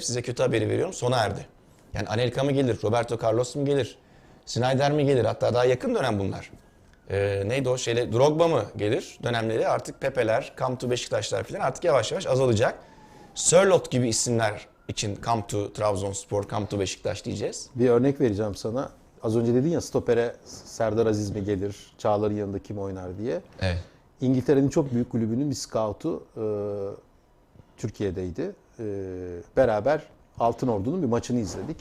size kötü haberi veriyorum sona erdi. Yani Anelka mı gelir, Roberto Carlos mu gelir, Snyder mi gelir? Hatta daha yakın dönem bunlar. Ee, neydi o şeyle Drogba mı gelir dönemleri artık Pepe'ler, Come to Beşiktaşlar falan artık yavaş yavaş azalacak. Sörloth gibi isimler için Come to Trabzonspor, Come to Beşiktaş diyeceğiz. Bir örnek vereceğim sana. Az önce dedin ya stopere Serdar Aziz mi gelir, Çağlar'ın yanında kim oynar diye. Evet. İngiltere'nin çok büyük kulübünün bir scoutu e, Türkiye'deydi. E, beraber Altın Ordu'nun bir maçını izledik.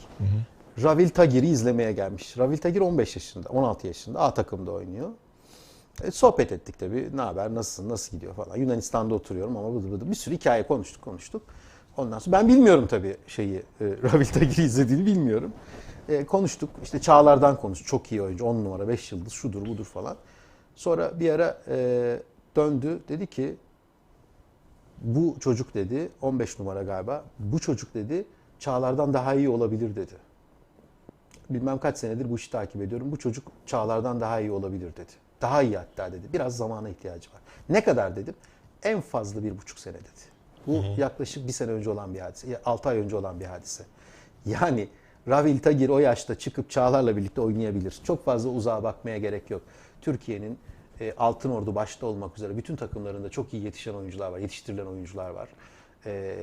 Ravil Tagir'i izlemeye gelmiş. Ravil Tagir 15 yaşında, 16 yaşında. A takımda oynuyor. E, sohbet ettik tabii. Ne haber, nasılsın, nasıl gidiyor falan. Yunanistan'da oturuyorum ama bıdı bıdı. Bir sürü hikaye konuştuk, konuştuk. Ondan sonra ben bilmiyorum tabii şeyi, e, Ravil Tagir'i izlediğini bilmiyorum. E, konuştuk. İşte Çağlar'dan konuştuk. Çok iyi oyuncu. 10 numara, 5 yıldız, şudur budur falan. Sonra bir ara e, döndü. Dedi ki bu çocuk dedi 15 numara galiba. Bu çocuk dedi Çağlar'dan daha iyi olabilir dedi. Bilmem kaç senedir bu işi takip ediyorum. Bu çocuk Çağlar'dan daha iyi olabilir dedi. Daha iyi hatta dedi. Biraz zamana ihtiyacı var. Ne kadar dedim? En fazla bir buçuk sene dedi. Bu yaklaşık bir sene önce olan bir hadise. 6 ay önce olan bir hadise. Yani Ravil Tagir o yaşta çıkıp Çağlar'la birlikte oynayabilir. Çok fazla uzağa bakmaya gerek yok. Türkiye'nin e, Altın Ordu başta olmak üzere bütün takımlarında çok iyi yetişen oyuncular var, yetiştirilen oyuncular var. E,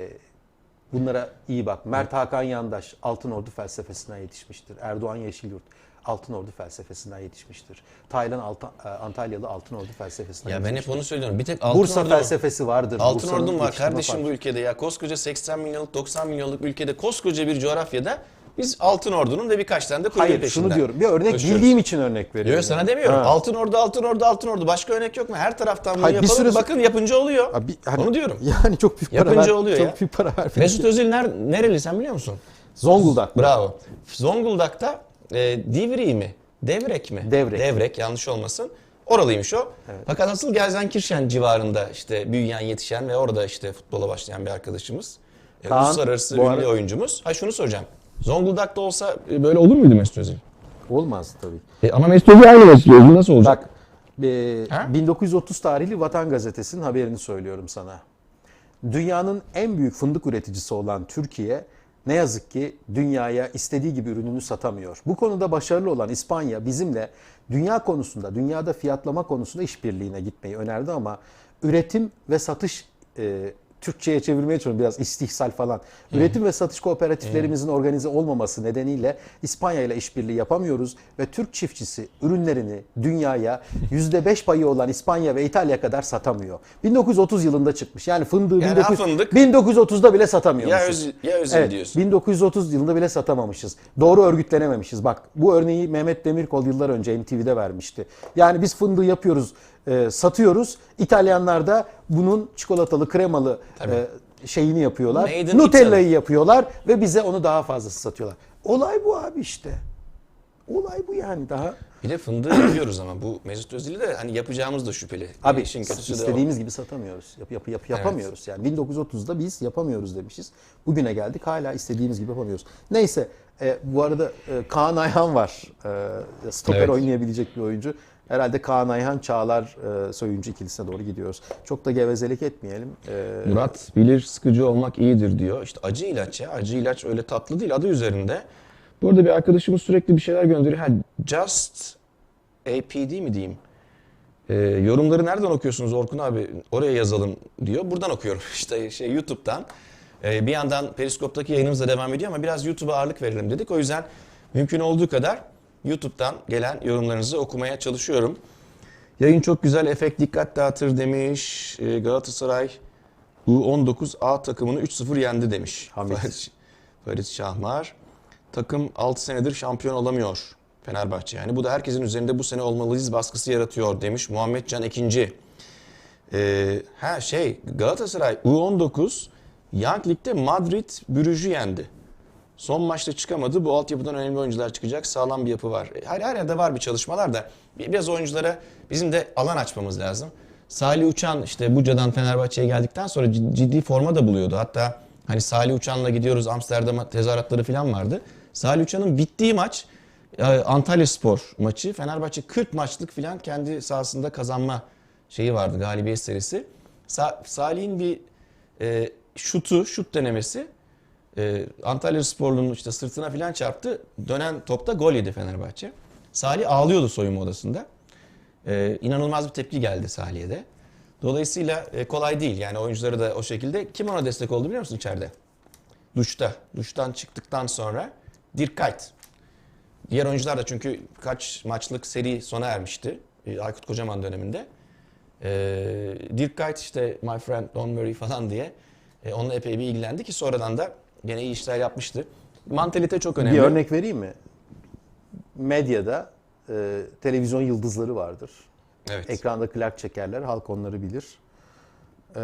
bunlara iyi bak. Mert Hakan Yandaş Altın Ordu felsefesinden yetişmiştir. Erdoğan Yeşilyurt Altın Ordu felsefesinden yetişmiştir. Taylan Alta- e, Antalyalı Altın Ordu felsefesinden Ya ben hep onu söylüyorum. Bir tek Altın Bursa Ordu- felsefesi vardır. Altın Ordu'm var kardeşim farkı. bu ülkede ya. Koskoca 80 milyonluk 90 milyonluk ülkede koskoca bir coğrafyada biz Altın Ordu'nun ve birkaç tane de kulübü Hayır peşinden. şunu diyorum. Bir örnek koşuyoruz. bildiğim için örnek veriyorum. Yok sana demiyorum. Ha. Altın Ordu, Altın Ordu, Altın Ordu. Başka örnek yok mu? Her taraftan bunu Hayır, bir yapalım. sürü- Bakın yapınca oluyor. Abi, hani- Onu diyorum. Yani çok büyük para Yapınca ver. oluyor çok ya. büyük para ver. Mesut Özil ner, nereli sen biliyor musun? Zonguldak. Bravo. Zonguldak'ta e, Divri mi? Devrek mi? Devrek. Devrek yanlış olmasın. Oralıymış o. Fakat asıl Gelsenkirchen civarında işte büyüyen, yetişen ve orada işte futbola başlayan bir arkadaşımız. E, Kaan, uluslararası bu ünlü arada- oyuncumuz. Ha şunu soracağım. Zonguldak'ta olsa e, böyle olur muydu Mesut Özil? Olmaz tabii. E, ama Mesut Özil aynı Mesut Özil nasıl olacak? Bak e, Ha? 1930 tarihli Vatan Gazetesi'nin haberini söylüyorum sana. Dünyanın en büyük fındık üreticisi olan Türkiye ne yazık ki dünyaya istediği gibi ürününü satamıyor. Bu konuda başarılı olan İspanya bizimle dünya konusunda, dünyada fiyatlama konusunda işbirliğine gitmeyi önerdi ama üretim ve satış e, Türkçe'ye çevirmeye çalışıyorum biraz istihsal falan. Üretim ve satış kooperatiflerimizin organize olmaması nedeniyle İspanya ile işbirliği yapamıyoruz ve Türk çiftçisi ürünlerini dünyaya %5 payı olan İspanya ve İtalya kadar satamıyor. 1930 yılında çıkmış. Yani fındığı Yani 1900 ha fındık. 1930'da bile satamıyormuşuz. Ya Özil Evet, diyorsun. 1930 yılında bile satamamışız. Doğru örgütlenememişiz. Bak bu örneği Mehmet Demirkol yıllar önce NTV'de vermişti. Yani biz fındığı yapıyoruz, e, satıyoruz. İtalyanlar da bunun çikolatalı, kremalı e, şeyini yapıyorlar. Made in Nutella'yı yapıyorlar ve bize onu daha fazlası satıyorlar. Olay bu abi işte. Olay bu yani daha. Bir de fındığı yapıyoruz ama bu Mesut Özil'i de hani yapacağımız da şüpheli. Abi İşin kötüsü de o. istediğimiz gibi satamıyoruz. Yap, yap, yap, yapamıyoruz yani. 1930'da biz yapamıyoruz demişiz. Bugüne geldik hala istediğimiz gibi yapamıyoruz. Neyse e, bu arada e, Kaan Ayhan var. E, stoper Evet. oynayabilecek bir oyuncu. Herhalde Kaan Ayhan Çağlar e, Soyuncu ikilisine doğru gidiyoruz. Çok da gevezelik etmeyelim. E, Murat bilir sıkıcı olmak iyidir diyor. İşte acı ilaç ya. Acı ilaç öyle tatlı değil adı üzerinde. Bu arada bir arkadaşımız sürekli bir şeyler gönderiyor. Ha, Just APD mi diyeyim? Ee, yorumları nereden okuyorsunuz Orkun abi? Oraya yazalım diyor. Buradan okuyorum işte şey YouTube'dan. Ee, bir yandan Periskop'taki yayınımız da devam ediyor ama biraz YouTube'a ağırlık verelim dedik. O yüzden mümkün olduğu kadar YouTube'dan gelen yorumlarınızı okumaya çalışıyorum. Yayın çok güzel, efekt dikkat dağıtır demiş. Ee, Galatasaray U19 A takımını 3-0 yendi demiş. Hamit. Farit Şahmar. Takım 6 senedir şampiyon olamıyor Fenerbahçe. Yani bu da herkesin üzerinde bu sene olmalıyız baskısı yaratıyor demiş Muhammed Can ikinci. Ee, ha şey Galatasaray U19 Young Lig'de Madrid Brugge'ü yendi. Son maçta çıkamadı. Bu altyapıdan önemli oyuncular çıkacak. Sağlam bir yapı var. Her, her yerde var bir çalışmalar da bir- biraz oyunculara bizim de alan açmamız lazım. Salih Uçan işte Buca'dan Fenerbahçe'ye geldikten sonra cid- ciddi forma da buluyordu. Hatta hani Salih Uçan'la gidiyoruz Amsterdam'a tezahüratları falan vardı. Salih Uçan'ın bittiği maç e, Antalya Spor maçı. Fenerbahçe 40 maçlık falan kendi sahasında kazanma şeyi vardı galibiyet serisi. Sa- Salih'in bir e, şutu, şut denemesi e, Antalya Sporlu'nun işte sırtına falan çarptı. Dönen topta gol yedi Fenerbahçe. Salih ağlıyordu soyunma odasında. E, inanılmaz bir tepki geldi Salih'e de. Dolayısıyla e, kolay değil yani oyuncuları da o şekilde. Kim ona destek oldu biliyor musun içeride? Duşta. Duştan çıktıktan sonra Dirk Kuyt. Diğer oyuncular da çünkü kaç maçlık seri sona ermişti. e, Aykut Kocaman döneminde. E, Dirk Kuyt işte my friend don't worry falan diye e, onunla epey bir ilgilendi ki sonradan da gene iyi işler yapmıştı. Mantalite çok önemli. Bir örnek vereyim mi? Medyada e, televizyon yıldızları vardır. Evet. Ekranda plak çekerler, halk onları bilir. E,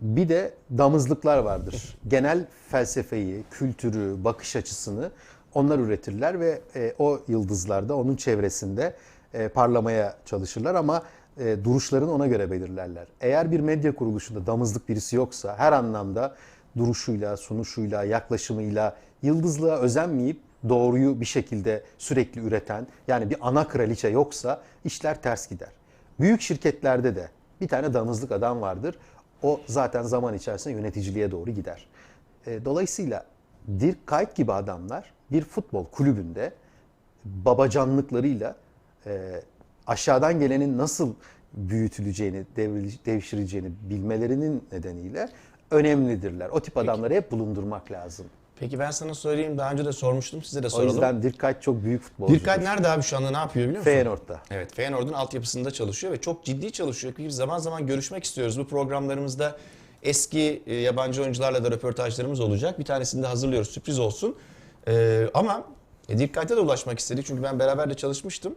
bir de damızlıklar vardır. Genel felsefeyi, kültürü, bakış açısını onlar üretirler ve e, o yıldızlar da onun çevresinde e, parlamaya çalışırlar ama e, duruşlarını ona göre belirlerler. Eğer bir medya kuruluşunda damızlık birisi yoksa her anlamda duruşuyla, sunuşuyla, yaklaşımıyla yıldızlığa özenmeyip doğruyu bir şekilde sürekli üreten yani bir ana kraliçe yoksa işler ters gider. Büyük şirketlerde de bir tane damızlık adam vardır. O zaten zaman içerisinde yöneticiliğe doğru gider. E, Dolayısıyla Dirk Kuyt gibi adamlar bir futbol kulübünde babacanlıklarıyla e, aşağıdan gelenin nasıl büyütüleceğini, devşireceğini bilmelerinin nedeniyle önemlidirler. O tip adamları hep bulundurmak lazım. Peki ben sana söyleyeyim daha önce de sormuştum size de O soralım. yüzden Dirk Kuyt çok büyük futbolcu. Dirk Kuyt nerede abi şu anda ne yapıyor biliyor musun? Feyenoord'da. Evet, Feyenoord'un altyapısında çalışıyor ve çok ciddi çalışıyor. Bir zaman zaman görüşmek istiyoruz. Bu programlarımızda eski e, yabancı oyuncularla da röportajlarımız olacak. Bir tanesini de hazırlıyoruz, sürpriz olsun. Ee, ama e, Dirk Kuyt'a da ulaşmak istedik çünkü ben beraber de çalışmıştım.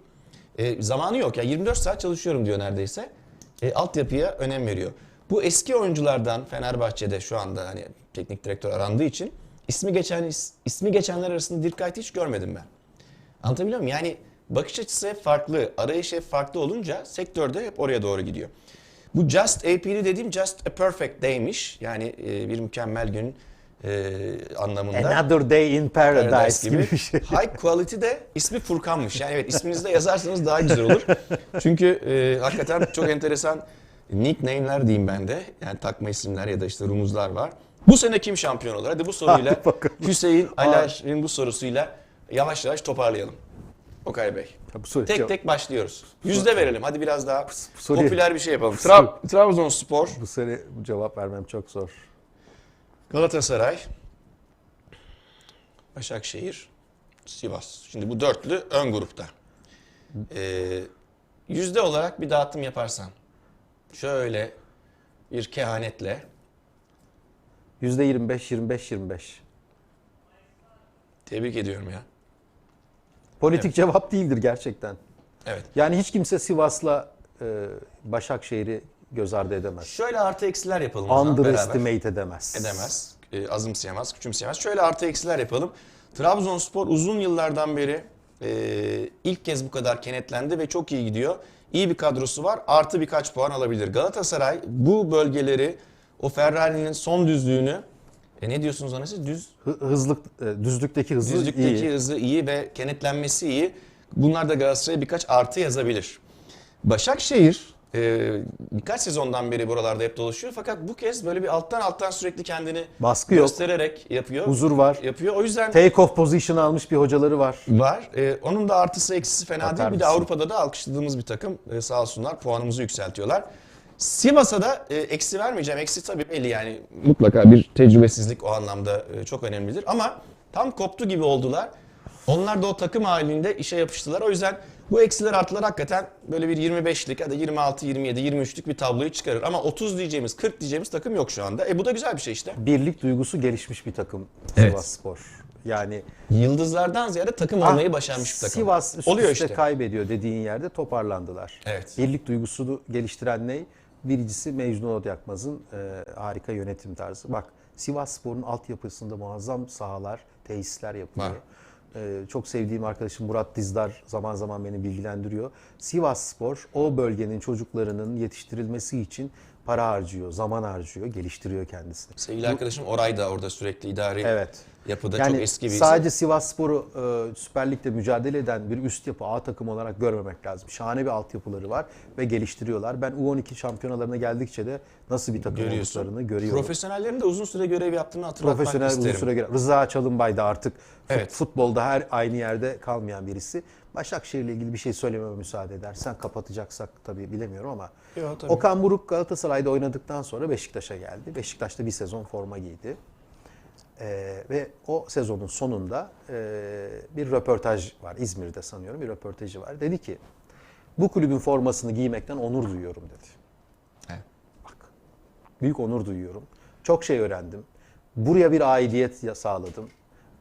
E, zamanı yok ya 24 saat çalışıyorum diyor neredeyse. E, altyapıya önem veriyor. Bu eski oyunculardan Fenerbahçe'de şu anda hani teknik direktör arandığı için ismi geçen is- ismi geçenler arasında Dirk Kuyt'ı hiç görmedim ben. Anlatabiliyor muyum? Yani bakış açısı hep farklı, arayış hep farklı olunca sektörde hep oraya doğru gidiyor. Bu Just AP'li dediğim Just a Perfect Day'miş. Yani e, bir mükemmel gün e, anlamında. Another Day in Paradise, Paradise gibi bir şey. High Quality de ismi Furkan'mış. Yani evet isminizde yazarsanız daha güzel olur. Çünkü e, hakikaten çok enteresan nickname'ler diyeyim ben de. Yani takma isimler ya da işte rumuzlar var. Bu sene kim şampiyon olur? Hadi bu soruyla Hadi bakalım. Hüseyin Alaş'ın bu sorusuyla yavaş yavaş toparlayalım. Okay Bey. Ya bu soru- Tek tek başlıyoruz. Yüzde verelim. Hadi biraz daha soruyu- popüler bir şey yapalım. Tra- Trabzonspor, Bu sene bu cevap vermem çok zor. Galatasaray, Başakşehir, Sivas. Şimdi bu dörtlü ön grupta. Ee, yüzde olarak bir dağıtım yaparsan. Şöyle bir kehanetle. Yüzde 25, 25, 25. Tebrik ediyorum ya. Politik cevap değildir gerçekten. Evet. Yani hiç kimse Sivas'la e, Başakşehir'i göz ardı edemez. Şöyle artı eksiler yapalım o zaman beraber. Underestimate edemez. Edemez. E, azımsayamaz, küçümseyemez. Şöyle artı eksiler yapalım. Trabzonspor uzun yıllardan beri e, ilk kez bu kadar kenetlendi ve çok iyi gidiyor. İyi bir kadrosu var. Artı birkaç puan alabilir. Galatasaray bu bölgeleri o Ferrari'nin son düzlüğünü e, ne diyorsunuz ona siz? Düz Hı- Hızlık, e, düzlükteki hızı düzlükteki iyi. hızı iyi ve kenetlenmesi iyi. Bunlar da Galatasaray'a birkaç artı yazabilir. Başakşehir e, birkaç sezondan beri buralarda hep dolaşıyor fakat bu kez böyle bir alttan alttan sürekli kendini Baskı yok. göstererek yapıyor. Huzur var. Yapıyor. O yüzden Take off position almış bir hocaları var. var. E, onun da artısı eksisi fena Bakar değil. Bir de mısın? Avrupa'da da alkışladığımız bir takım e, sağ olsunlar puanımızı yükseltiyorlar. Sivas'a da e, eksi vermeyeceğim. Eksi tabii belli yani. Mutlaka bir tecrübesizlik o anlamda e, çok önemlidir. Ama tam koptu gibi oldular. Onlar da o takım halinde işe yapıştılar. O yüzden bu eksiler artılar hakikaten böyle bir 25'lik ya da 26, 27, 23'lük bir tabloyu çıkarır. Ama 30 diyeceğimiz, 40 diyeceğimiz takım yok şu anda. E bu da güzel bir şey işte. Birlik duygusu gelişmiş bir takım Evet. Sivas Spor. Yani Yıldızlardan ziyade takım Ah, olmayı başarmış bir takım. Sivas üst Oluyor üste işte. kaybediyor dediğin yerde toparlandılar. Evet. Birlik duygusunu geliştiren ne? Birincisi Mecnun Odyakmaz'ın e, harika yönetim tarzı. Bak Sivas Spor'un altyapısında muazzam sahalar, tesisler yapılıyor. Var. E, çok sevdiğim arkadaşım Murat Dizdar zaman zaman beni bilgilendiriyor. Sivas Spor o bölgenin çocuklarının yetiştirilmesi için para harcıyor, zaman harcıyor, geliştiriyor kendisini. Sevgili arkadaşım Oray da orada sürekli idari Evet. Yapıda Yani çok eski bir isim. sadece Sivas Spor'u e, Süper Lig'de mücadele eden bir üst yapı A takım olarak görmemek lazım. Şahane bir altyapıları var ve geliştiriyorlar. Ben U12 şampiyonalarına geldikçe de nasıl bir takım görüyorsun. olduklarını görüyorum. Profesyonellerin de uzun süre görev yaptığını hatırlatmak Profesyonel uzun isterim. süre göre. Rıza Çalınbay da artık Evet. futbolda her aynı yerde kalmayan birisi. Başakşehir'le ilgili bir şey söylememe müsaade edersen kapatacaksak tabii bilemiyorum ama Yo, tabii. Okan Buruk Galatasaray'da oynadıktan sonra Beşiktaş'a geldi. Beşiktaş'ta bir sezon forma giydi. Ee, ve o sezonun sonunda e, bir röportaj var. İzmir'de sanıyorum bir röportajı var. Dedi ki bu kulübün formasını giymekten onur duyuyorum dedi. Evet. Bak büyük onur duyuyorum. Çok şey öğrendim. Buraya bir aidiyet sağladım.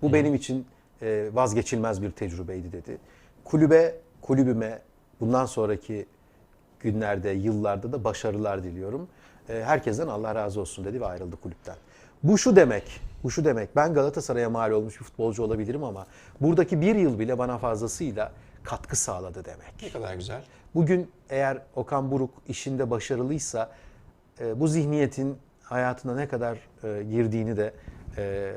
Bu benim için e, vazgeçilmez bir tecrübeydi dedi. Kulübe, kulübüme bundan sonraki günlerde, yıllarda da başarılar diliyorum. E, herkesten Allah razı olsun dedi ve ayrıldı kulüpten. Bu şu demek, bu şu demek. Ben Galatasaray'a mal olmuş bir futbolcu olabilirim ama buradaki bir yıl bile bana fazlasıyla katkı sağladı demek. Ne kadar güzel. Bugün eğer Okan Buruk işinde başarılıysa e, bu zihniyetin hayatına ne kadar e, girdiğini de e,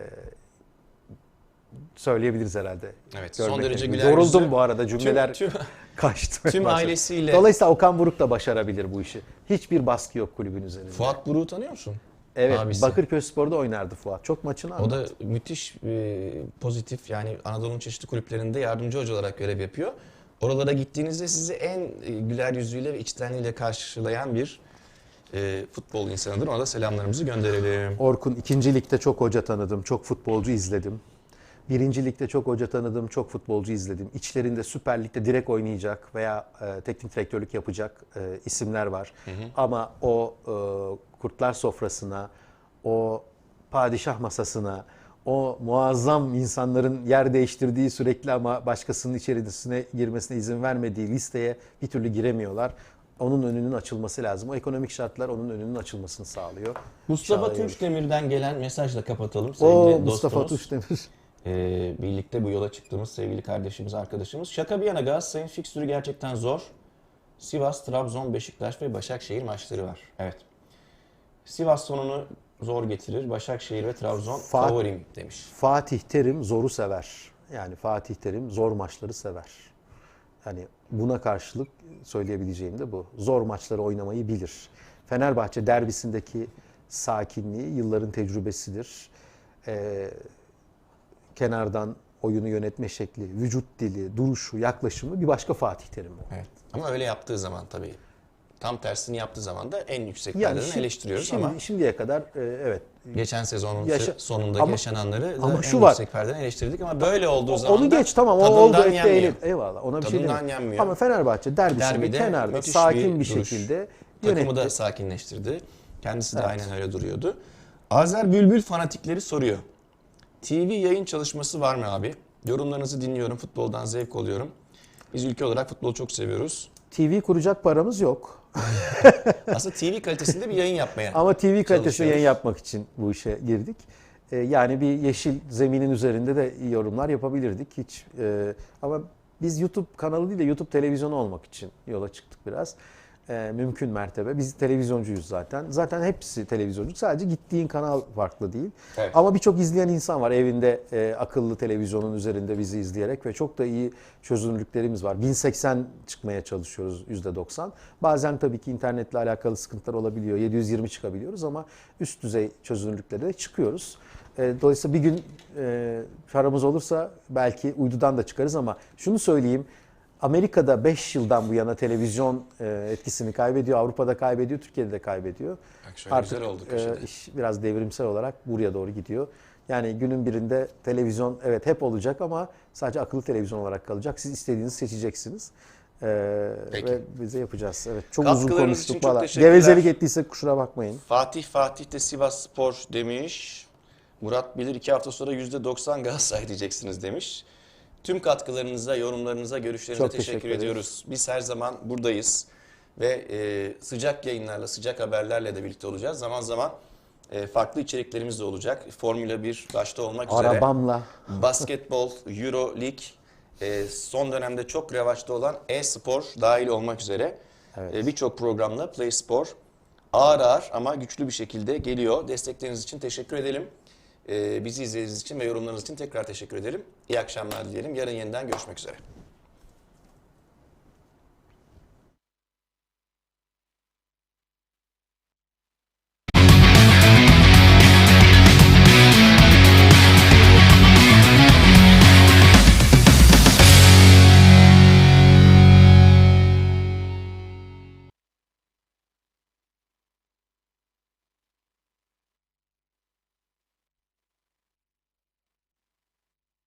söyleyebiliriz herhalde. Evet, son Görmekle derece güler Yoruldum bu arada cümleler Tüm, tüm, kaçtı. tüm ailesiyle. Dolayısıyla Okan Buruk da başarabilir bu işi. Hiçbir baskı yok kulübün üzerinde. Fuat Buruk'u tanıyor musun? Evet, abisi. Bakırköy Spor'da oynardı Fuat. Çok maçını O anlattı. da müthiş e, pozitif yani Anadolu'nun çeşitli kulüplerinde yardımcı hoca olarak görev yapıyor. Oralara gittiğinizde sizi en e, güler yüzüyle ve içtenliğiyle karşılayan bir e, futbol insanıdır. Ona da selamlarımızı gönderelim. Orkun ikinci ligde çok hoca tanıdım, çok futbolcu izledim. Birinci ligde çok hoca tanıdım, çok futbolcu izledim. İçlerinde Süper Lig'de direkt oynayacak veya e, teknik direktörlük yapacak e, isimler var. Ama o e, kurtlar sofrasına, o padişah masasına, o muazzam insanların yer değiştirdiği sürekli ama başkasının içerisine girmesine izin vermediği listeye bir türlü giremiyorlar. Onun önünün açılması lazım. O ekonomik şartlar onun önünün açılmasını sağlıyor. Mustafa Sağlıyor. Tunçdemir'den gelen mesajla kapatalım sevgili O dostumuz. Mustafa Tuşdemir. Ee, birlikte bu yola çıktığımız sevgili kardeşimiz, arkadaşımız. Şaka bir yana Galatasaray'ın fikstürü gerçekten zor. Sivas, Trabzon, Beşiktaş ve Başakşehir maçları var. Evet. Sivas sonunu zor getirir. Başakşehir ve Trabzon Fat- favorim demiş. Fatih Terim zoru sever. Yani Fatih Terim zor maçları sever. Yani buna karşılık söyleyebileceğim de bu. Zor maçları oynamayı bilir. Fenerbahçe derbisindeki sakinliği yılların tecrübesidir. Ee, kenardan oyunu yönetme şekli, vücut dili, duruşu, yaklaşımı bir başka Fatih Terim o. Evet. Ama öyle yaptığı zaman tabii tam tersini yaptığı zaman da en yüksek Yani perdeden şi- eleştiriyoruz şimdi, ama şimdiye kadar e, evet geçen sezonun Yaşa- sonundaki Ama- yaşananları da ama en şu var. yüksek perdeden eleştirdik ama böyle olduğu zaman Onu geç tamam o oldu etti. Eyvallah ona bir şey demiyorum. yenmiyor. Ama Fenerbahçe derbisinde Derbide kenarda sakin bir, bir duruş. şekilde Takımı da yönetti. sakinleştirdi. Kendisi de Evet. aynen öyle duruyordu. Azer Bülbül fanatikleri soruyor. TV yayın çalışması var mı abi? Yorumlarınızı dinliyorum, futboldan zevk alıyorum. Biz ülke olarak futbolu çok seviyoruz. TV kuracak paramız yok. Aslında TV kalitesinde bir yayın yapmaya. Ama TV kalitesinde yayın yapmak için bu işe girdik. Ee, yani bir yeşil zeminin üzerinde de yorumlar yapabilirdik. Hiç e, ama biz YouTube kanalı değil de YouTube televizyonu olmak için yola çıktık biraz. Ee, mümkün mertebe. Biz televizyoncuyuz zaten. Zaten hepsi televizyoncu. Sadece gittiğin kanal farklı değil. Evet. Ama birçok izleyen insan var evinde e, akıllı televizyonun üzerinde bizi izleyerek ve çok da iyi çözünürlüklerimiz var. 1080 çıkmaya çalışıyoruz %90. Bazen tabii ki internetle alakalı sıkıntılar olabiliyor. 720 çıkabiliyoruz ama üst düzey çözünürlüklere de çıkıyoruz. E, dolayısıyla bir gün e, paramız olursa belki uydudan da çıkarız ama şunu söyleyeyim. Amerika'da 5 yıldan bu yana televizyon e, etkisini kaybediyor. Avrupa'da kaybediyor, Türkiye'de de kaybediyor. Bak şöyle güzel oldu e, iş biraz devrimsel olarak buraya doğru gidiyor. Yani günün birinde televizyon evet hep olacak ama sadece akıllı televizyon olarak kalacak. Siz istediğinizi seçeceksiniz. Ee, Peki. ve bize yapacağız. Evet çok uzun konuştuk valla. Gevezelik ettiysek kusura bakmayın. Fatih Fatih de Sivas Spor demiş. Murat Bilir iki hafta sonra %90 Galatasaray diyeceksiniz demiş. Tüm katkılarınıza, yorumlarınıza, görüşlerinize Çok teşekkür, teşekkür ediyoruz. Biz her zaman buradayız ve e, sıcak yayınlarla, sıcak haberlerle de birlikte olacağız. Zaman zaman e, farklı içeriklerimiz de olacak. Formula 1 başta olmak üzere. Arabamla. Basketbol, Euro Lig, e, son dönemde çok revaçta olan e-spor dahil olmak üzere Evet. e, birçok programla Play Spor ağır ağır ama güçlü bir şekilde geliyor. Destekleriniz için teşekkür edelim. Ee, bizi izlediğiniz için ve yorumlarınız için tekrar teşekkür ederim. İyi akşamlar dileyelim. Yarın yeniden görüşmek üzere.